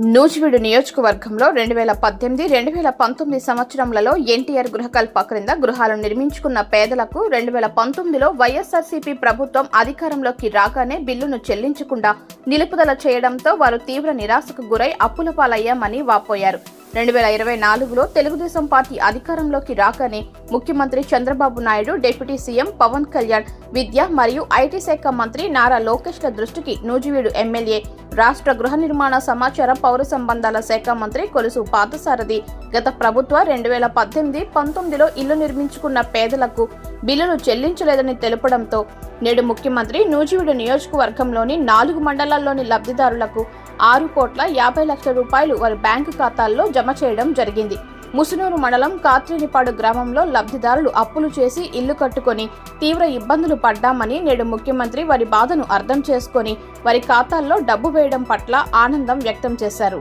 నూజివీడు నియోజకవర్గంలో రెండు వేల పద్దెనిమిది రెండు వేల పంతొమ్మిది సంవత్సరంలో ఎన్టీఆర్ గృహకల్ప క్రింద గృహాలు నిర్మించుకున్న పేదలకు రెండు వేల పంతొమ్మిదిలో వైఎస్ఆర్సీపీ ప్రభుత్వం అధికారంలోకి రాగానే బిల్లును చెల్లించకుండా నిలుపుదల చేయడంతో వారు తీవ్ర నిరాశకు గురై అప్పుల పాలయ్యామని వాపోయారు. రెండు వేల ఇరవై నాలుగులో తెలుగుదేశం పార్టీ అధికారంలోకి రాగానే ముఖ్యమంత్రి చంద్రబాబు నాయుడు డిప్యూటీ సీఎం పవన్ కళ్యాణ్ విద్య మరియు ఐటీ శాఖ మంత్రి నారా లోకేష్ల దృష్టికి నూజివీడు ఎమ్మెల్యే రాష్ట్ర గృహ నిర్మాణ సమాచార పౌర సంబంధాల శాఖ మంత్రి కొలుసు పార్థసారథి గత ప్రభుత్వ రెండు వేల పద్దెనిమిది పంతొమ్మిదిలో ఇల్లు నిర్మించుకున్న పేదలకు బిల్లులు చెల్లించలేదని తెలపడంతో నేడు ముఖ్యమంత్రి నూజివీడు నియోజకవర్గంలోని నాలుగు మండలాల్లోని లబ్ధిదారులకు ఆరు కోట్ల యాభై లక్షల రూపాయలు వారి బ్యాంకు ఖాతాల్లో జమ చేయడం జరిగింది. ముసునూరు మండలం కాత్రినిపాడు గ్రామంలో లబ్ధిదారులు అప్పులు చేసి ఇల్లు కట్టుకొని తీవ్ర ఇబ్బందులు పడ్డామని నేడు ముఖ్యమంత్రి వారి బాధను అర్థం చేసుకొని వారి ఖాతాల్లో డబ్బు వేయడం పట్ల ఆనందం వ్యక్తం చేశారు.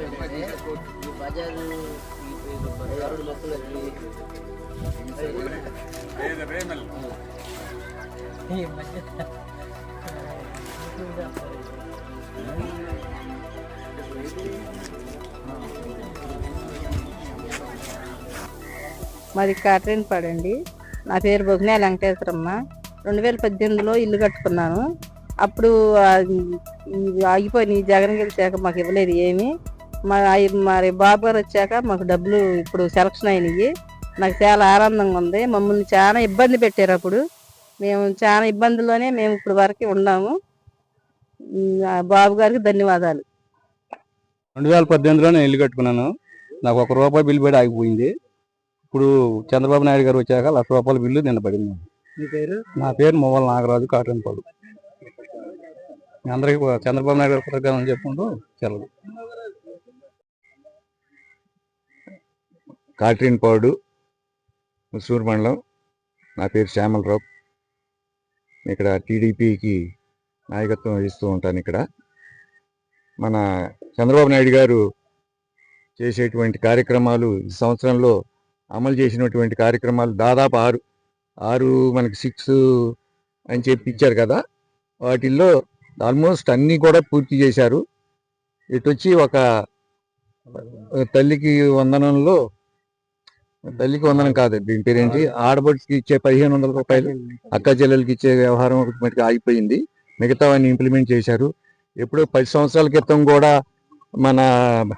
ఈ ఎవరు ఈ మధ్య మాది కాట్రేన్ పాడండి. నా పేరు బొగ్నే వెంకటేశ్వరమ్మ. రెండు వేల పద్దెనిమిదిలో ఇల్లు కట్టుకున్నాను. అప్పుడు ఆ, ఆగిపోయిన ఈ జగన్ గెలిచాక మాకు ఇవ్వలేదు ఏమి. మా అయి- మరి బాబు గారు వచ్చాక మాకు డబ్బులు ఇప్పుడు సెలక్షన్ అయినాయి. నాకు చాలా ఆనందంగా ఉంది. మమ్మల్ని చాలా ఇబ్బంది పెట్టారు అప్పుడు. మేము చాలా ఇబ్బందుల్లోనే మేము ఇప్పుడు వరకు ఉన్నాము. బాబు గారికి ధన్యవాదాలు. రెండు వేల పద్దెనిమిదిలో నేను ఇల్లు కట్టుకున్నాను. నాకు ఒక రూపాయి బిల్లు పడి ఆగిపోయింది. ఇప్పుడు చంద్రబాబు నాయుడు గారు వచ్చాక లక్ష రూపాయల బిల్లు నిన్న పడింది. మీ పేరు? నా పేరు మొవ్వల నాగరాజు కాటన్ పాడు మీ అందరికీ చంద్రబాబు నాయుడు గారు కృతజ్ఞతలు చెప్పుకుంటూ సెలవు. కాట్రిన్పాడు ముసూరు మండలం. నా పేరు శ్యామలరావు ఇక్కడ టీడీపీకి నాయకత్వం వహిస్తూ ఉంటాను ఇక్కడ. మన చంద్రబాబు నాయుడు గారు చేసేటువంటి కార్యక్రమాలు ఈ సంవత్సరంలో అమలు చేసినటువంటి కార్యక్రమాలు దాదాపు ఆరు ఆరు మనకి సిక్స్ అని చెప్పి ఇచ్చారు కదా. వాటిల్లో ఆల్మోస్ట్ అన్నీ కూడా పూర్తి చేశారు. ఇటు వచ్చి ఒక తల్లికి వందనంలో తల్లికి వందనం కాదు దీని పేరేంటి ఆడబడికి ఇచ్చే పదిహేను వందల రూపాయలు అక్క చెల్లెలకి ఇచ్చే వ్యవహారం ఒకటి మటుకు ఆగిపోయింది. మిగతావన్నీ ఇంప్లిమెంట్ చేశారు. ఎప్పుడో పది సంవత్సరాల క్రితం కూడా మన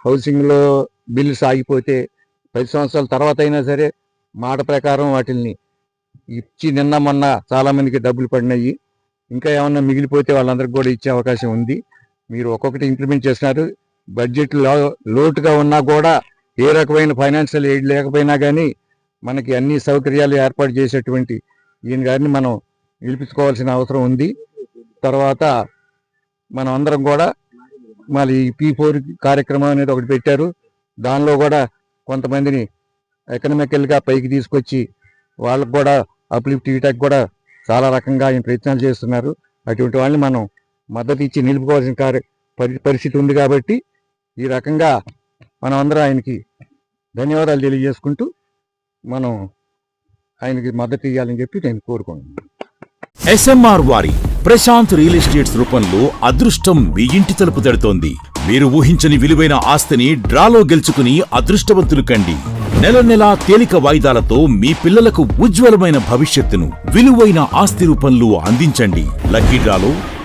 హౌసింగ్లో బిల్లుస్ ఆగిపోతే పది సంవత్సరాల తర్వాత అయినా సరే మాట ప్రకారం వాటిల్ని ఇచ్చి నిన్న మొన్న చాలా మందికి డబ్బులు పడినాయి. ఇంకా ఏమన్నా మిగిలిపోతే వాళ్ళందరికీ కూడా ఇచ్చే అవకాశం ఉంది. మీరు ఒక్కొక్కటి ఇంప్లిమెంట్ చేస్తున్నారు. బడ్జెట్లో లోటుగా ఉన్నా కూడా ఏ రకమైన ఫైనాన్షియల్ ఎయిడ్ లేకపోయినా కానీ మనకి అన్ని సౌకర్యాలు ఏర్పాటు చేసేటువంటి ఈయన గారిని మనం నిలిపించుకోవాల్సిన అవసరం ఉంది. తర్వాత మనం అందరం కూడా మళ్ళీ పీ ఫోర్ కార్యక్రమం అనేది ఒకటి పెట్టారు. దానిలో కూడా కొంతమందిని ఎకనామికల్గా పైకి తీసుకొచ్చి వాళ్ళకు కూడా అప్లిఫ్ట్ ఇవ్వటానికి కూడా చాలా రకంగా ఆయన ప్రయత్నాలు చేస్తున్నారు. అటువంటి వాళ్ళని మనం మద్దతు ఇచ్చి నిలుపుకోవాల్సిన కార్య పరి పరిస్థితి ఉంది కాబట్టి ఈ రకంగా మనం అందరం ఆయనకి ధన్యవాదాలు తెలియజేసుకుంటూ మనం ఆయనకి మద్దతు ఇవ్వాలని చెప్పి నేను కోరుకుంటున్నాను. ఎస్ఎంఆర్ వారి ప్రశాంత్ రియల్ ఎస్టేట్స్ రూపంలో అదృష్టం మీ ఇంటి తలుపు తడుతోంది. మీరు ఊహించని విలువైన ఆస్తిని డ్రాలో గెలుచుకుని అదృష్టవంతులు కండి. నెల నెలా తేలిక వాయిదాలతో మీ పిల్లలకు ఉజ్వలమైన భవిష్యత్తును విలువైన ఆస్తి రూపంలో అందించండి. లక్కీ డ్రాలో